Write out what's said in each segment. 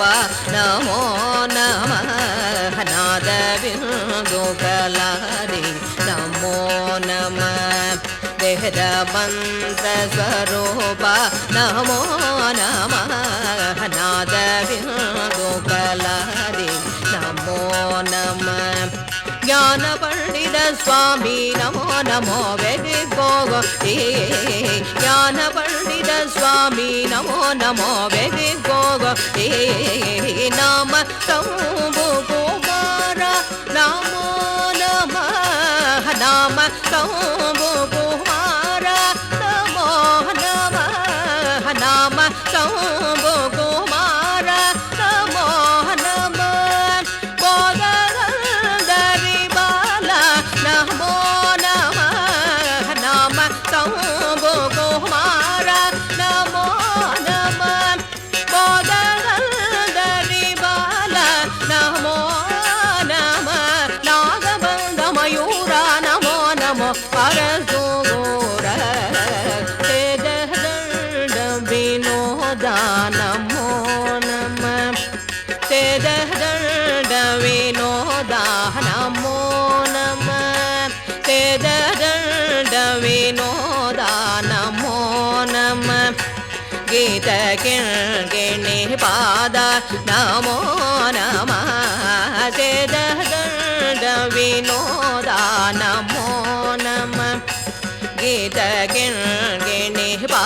नमो नमः नादबिन्दुकलादे नमो नमः मन्त्रस्वरूपा नमो नमः नादबिन्दुकलादे ஞான பண்டித சுவாமி நமோ நமோ வெகு கோகோ ஏ ஞான பண்டித சுவாமி நமோ நமோ வெகு கோகோ ஏ நாம தம்பு கோப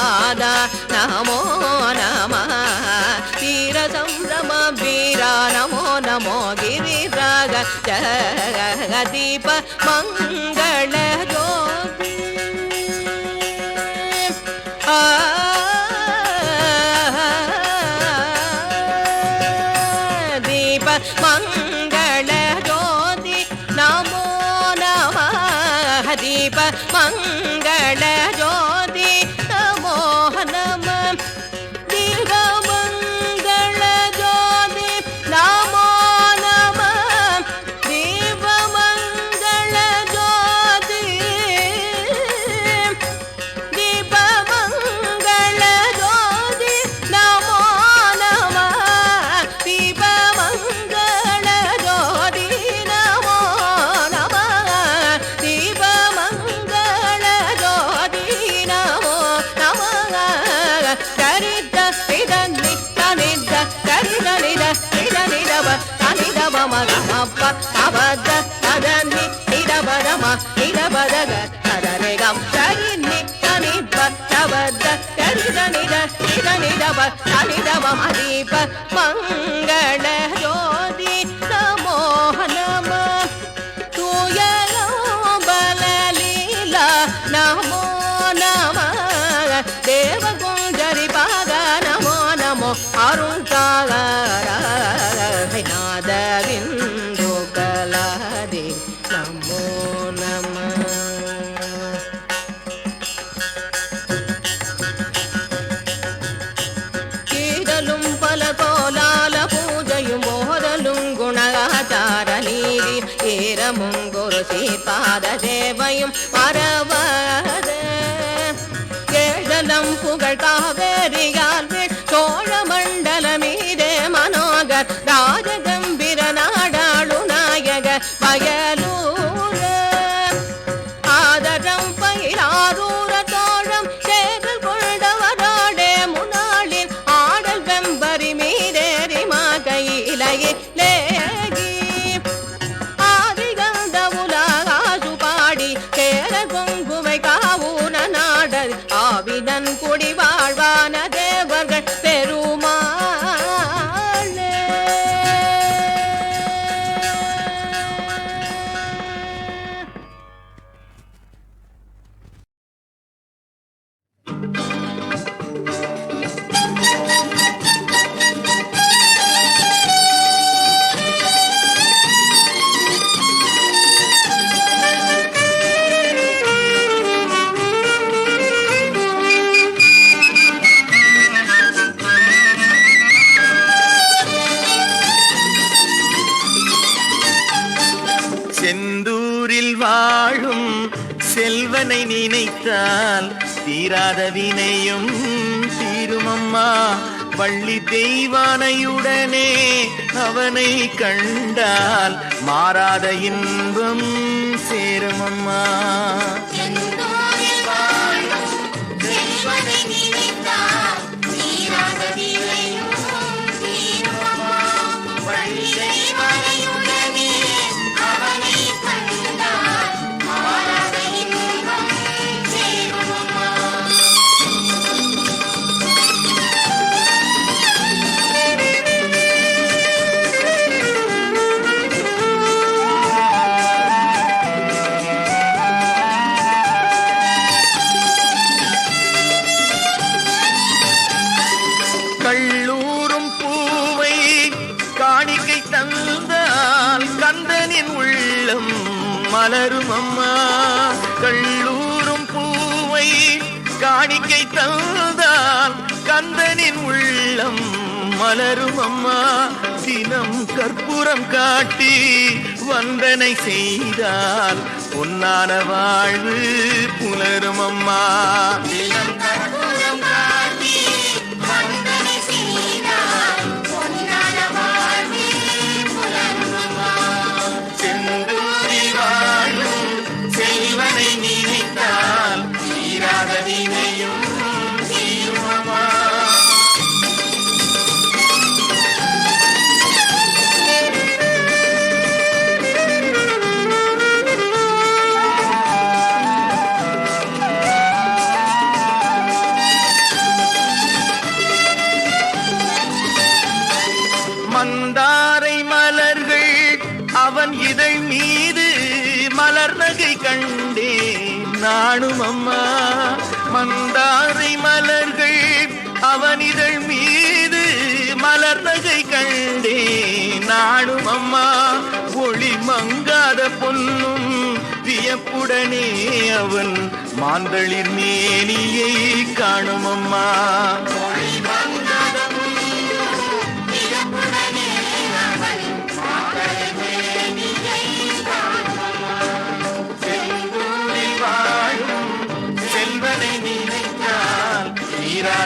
నాదా నమో నమ వీర సంభ్రమ వీరా నమో నమో గిరిరాగ జగదీప మంగళ రమ రమ పద అదని నిడబ రమ నిడబదగ తదనే గం సరి నిని పద తరిద నిడ నిద నిడబ తనిడవ మదీప మంగళ యోధి సమోహనమ తూయలోబలలీల నమో నమ దేవగుంజరి పాద నమో నమో అరుణ్ తాగా నమో నమ. కీడలుం పలతోలాల పూజయు మోహరలుం గుణాచార నీరి ఏరముం పరవ கேர குடிவ தெய்வானையுடனே அவனை கண்டால் மாறாத இன்பம் சேருமம்மா. மலரும் அம்மா. கல்லூரும் பூவை காணிக்கை தந்தால் கந்தனின் உள்ளம் மலரும் அம்மா. தினம் கற்பூரம் காட்டி வந்தனை செய்தால் பொன்னான வாழ்வு புலரும் அம்மா. காணும் அம்மா. மந்தாரை மலர்கள் அவனிதழ் மீது மலர் நகை கண்டே நானும் அம்மா ஒளி மங்காத பொன்னும் வியப்புடனே அவன். மாந்தளிர் மேனியை காணும் அம்மா.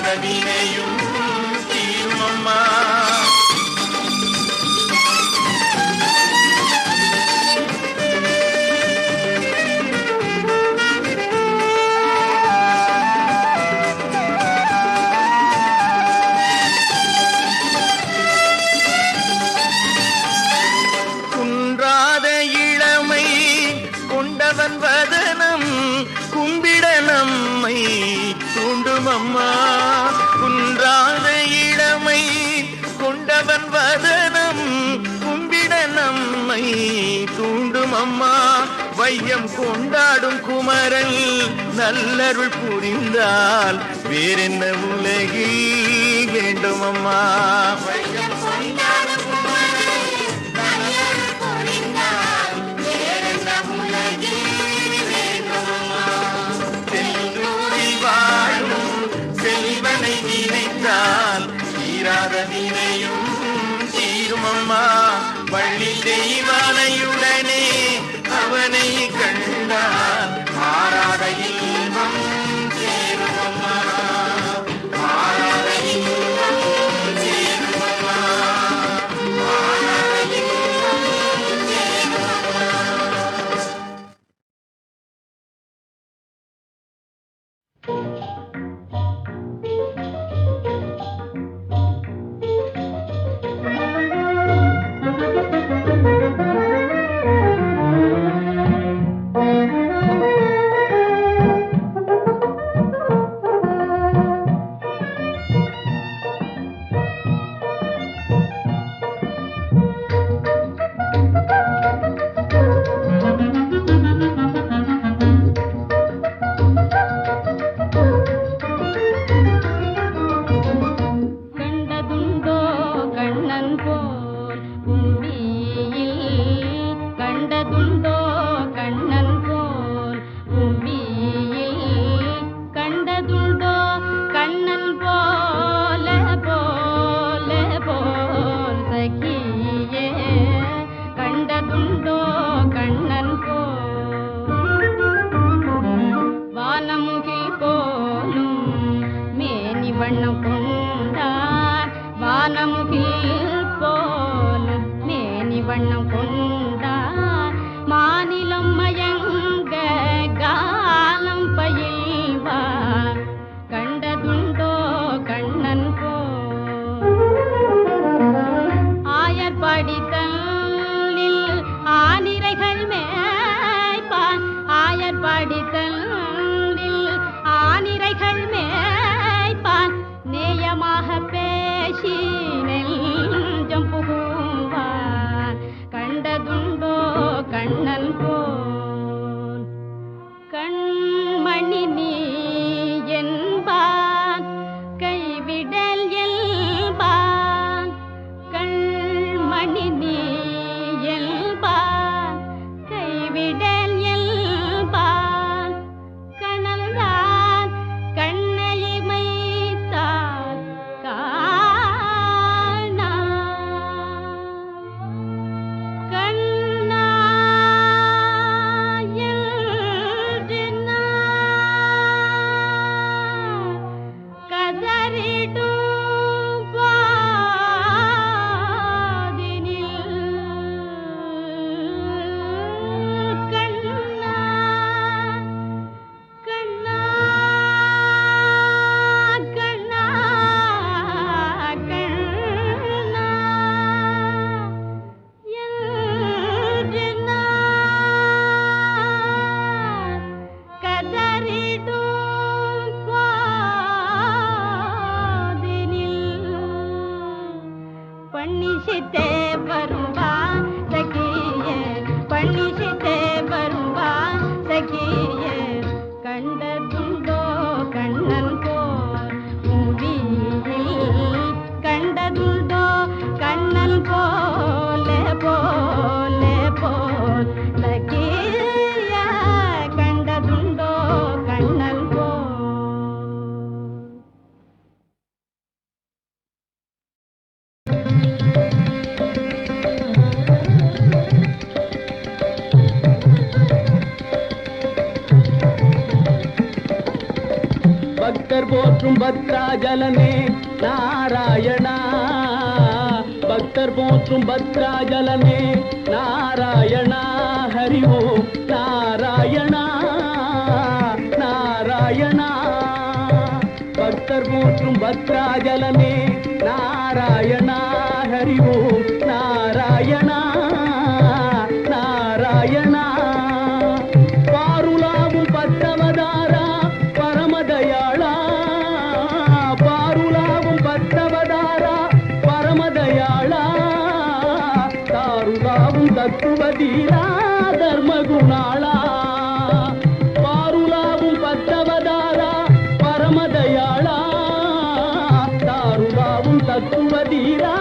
தீராத வினையும் தீருமம்மா வையம் கொண்டாடும் குமரன் நல்லருள் புரிந்தால் வேறென்ன உலகில் வேண்டும் அம்மா மண்ணு கொண்டா வானமு கீழ் போல மேனி வண்ணம் பக்தர் போற்றும் பத்ராஜலமே நாராயணா. பக்தர் போற்றும் பத்ராஜலமே நாராயணா. ஹரி ஓம் நாராயணா. நாராயணா. பக்தர் போற்றும் பத்ராஜலமே நாராயணா. ஹரி ஓம். பாட்டும் மதீரா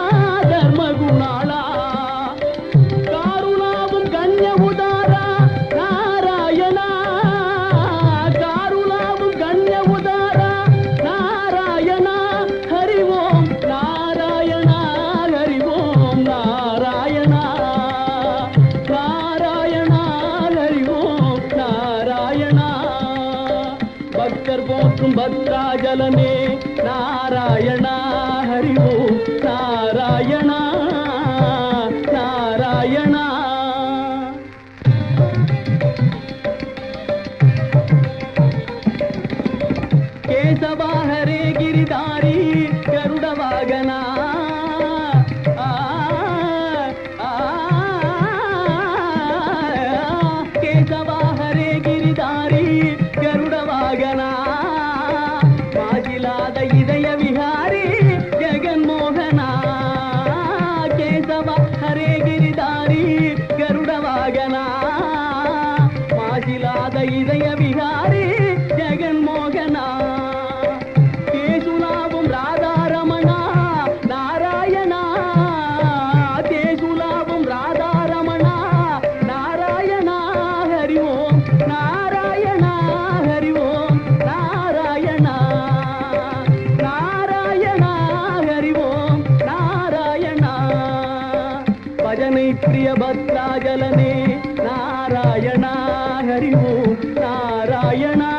பயணா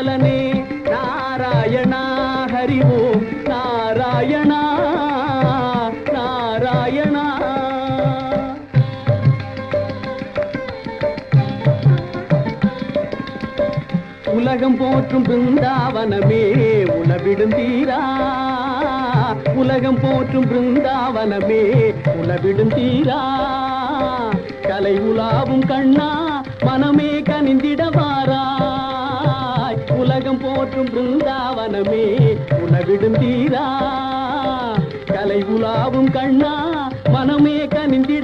சங்கரனே நாராயணா ஹரி ஓம். நாராயணா நாராயணா. உலகம் போற்றும் பிருந்தாவனமே உணவிடும் தீரா. உலகம் போற்றும் பிருந்தாவனமே உணவிடும் தீரா. கலை உலாவும் கண்ணா மனமே கனிந்திடவாரா உலகம் போற்றும் பிருந்தாவனமே உணவிடும் தீரா கலை உலாவும் கண்ணா மனமே கனிந்தே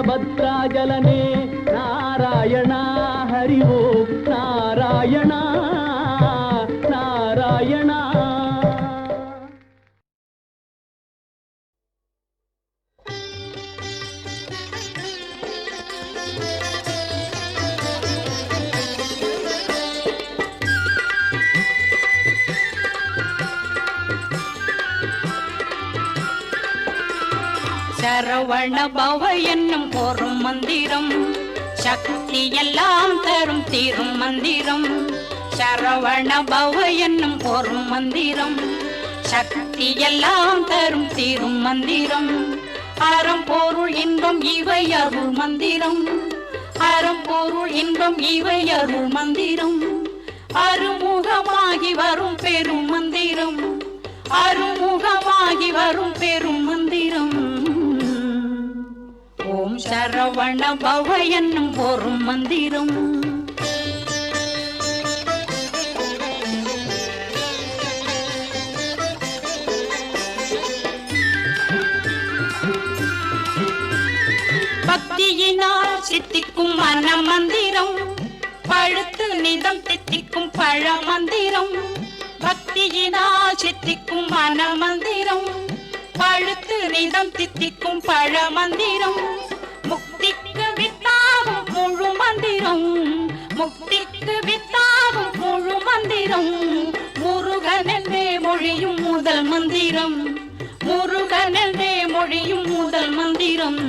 భద్రాజలనే சரவண பவ என்னும் போரும் மந்திரம். சக்தி எல்லாம் தரும் தீரும் மந்திரம். சரவண பவ என்னும் போரும் மந்திரம். சக்தி எல்லாம் தரும் தீரும் மந்திரம். அறம் பொருள் இன்பம் இவை அருள் மந்திரம். அறம் பொருள் இன்பம் இவை அருள் மந்திரம். அருமுகமாகி வரும் பெரும் மந்திரம். அருமுகமாகி வரும் பெரும் சரவண பவ என்னும் போரும் மந்திரம். பக்தியினால் சித்திக்கும் மன மந்திரம். பழுத்து நிதம் தித்திக்கும் பழ மந்திரம். பக்தியினால் சித்திக்கும் மன மந்திரம். பழுத்து நிதம் தித்திக்கும் பழ மந்திரம். முக்திக்கு வித்தாகும் முழு மந்திரம். முருகனென்றே மொழியும் முதல் மந்திரம். முருகனென்றே மொழியும் முதல் மந்திரம்.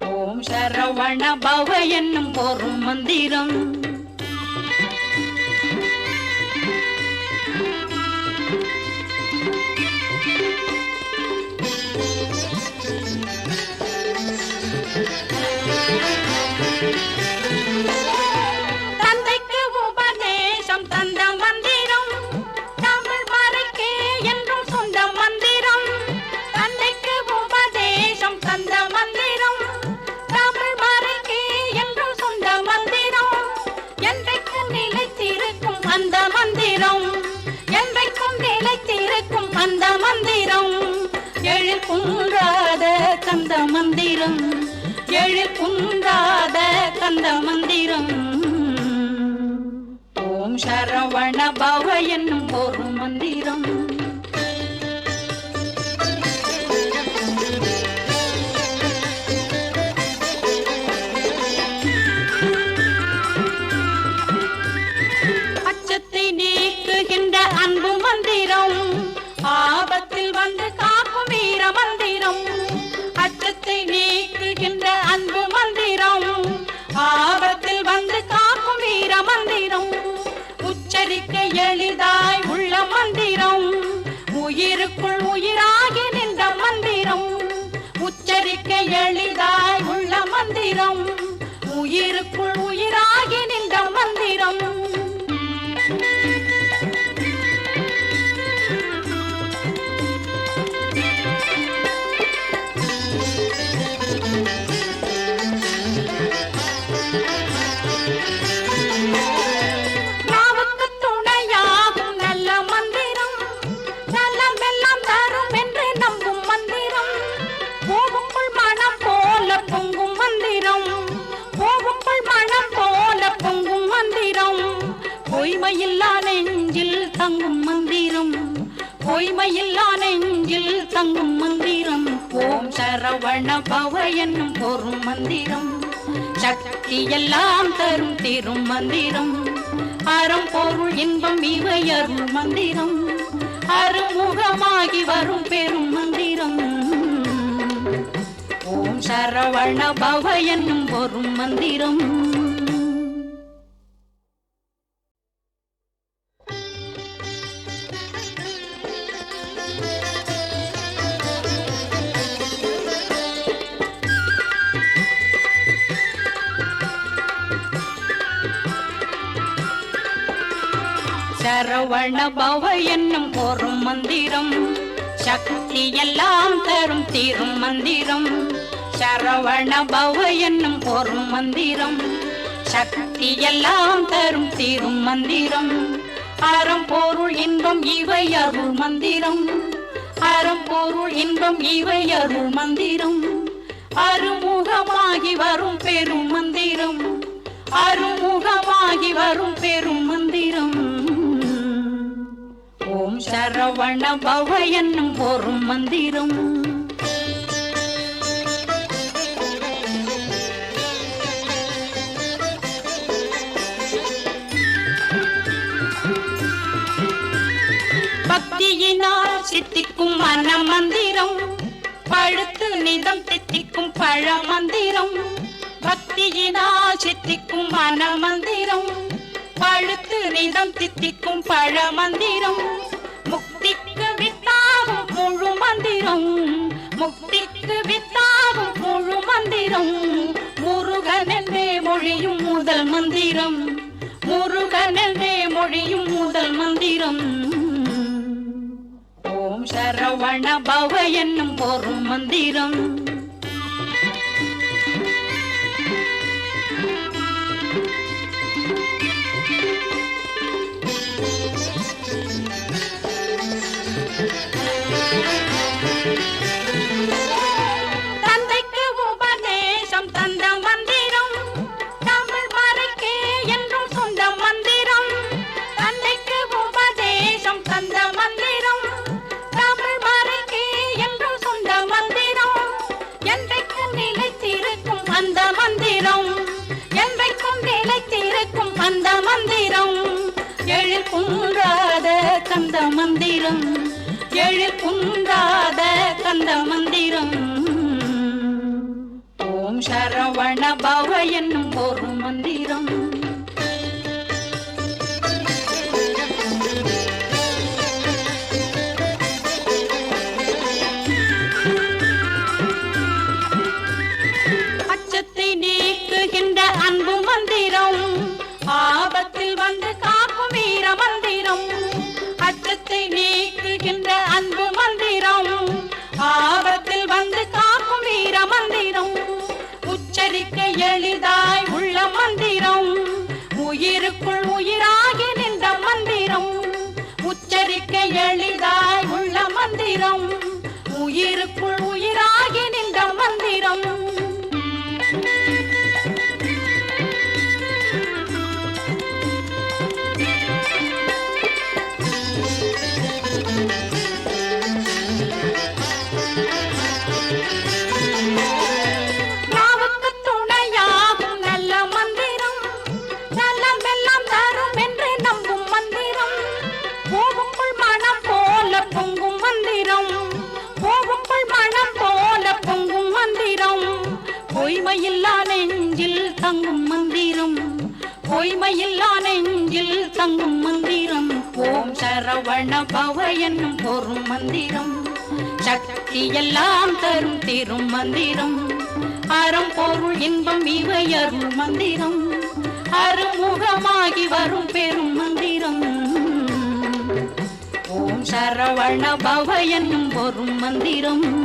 ஓம் சரவண பவ என்னும் போரும் மந்திரம். மந்திரம். அறம் பொருள் இன்பம் இவை அருள் மந்திரம். அருமுகமாகி வரும் பெரும் மந்திரம். ஓம் சரவண பவ என்னும் பொருள் மந்திரம். சரவண பவ என்னும் ஒரு மந்திரம். சக்தி எல்லாம் தரும் தீரும் மந்திரம். சரவண பவ என்னும் ஒரு மந்திரம். சக்தி எல்லாம் தரும் தீரும் மந்திரம். அறம் பொருள் இன்பம் இவை அருள் மந்திரம். அறம் பொருள் இன்பம் இவை அருள் மந்திரம். அருமுகமாகி வரும் பெரும் மந்திரம். அருமுகமாகி வரும் பெரும் மந்திரம். சரவண பவ என்னும் ஒரு மந்திரம். பக்தியினால் சித்திக்கும் மன மந்திரம் பழுத்து நிதம் தித்திக்கும் பழ மந்திரம் பக்தியினால் சித்திக்கும் மன மந்திரம் பழுத்து நிதம் தித்திக்கும் பழ மந்திரம் மந்திரம். முருகனென்றே மொழியும் முதல் மந்திரம். முருகனென்றே மொழியும் முதல் மந்திரம். ஓம் சரவண பவ என்னும் பொருள் மந்திரம். அருள் மந்திரம். அருமுகமாகி வரும் பெரும் மந்திரம். ஓம் சரவண பவ என்னும் ஒரு மந்திரம்.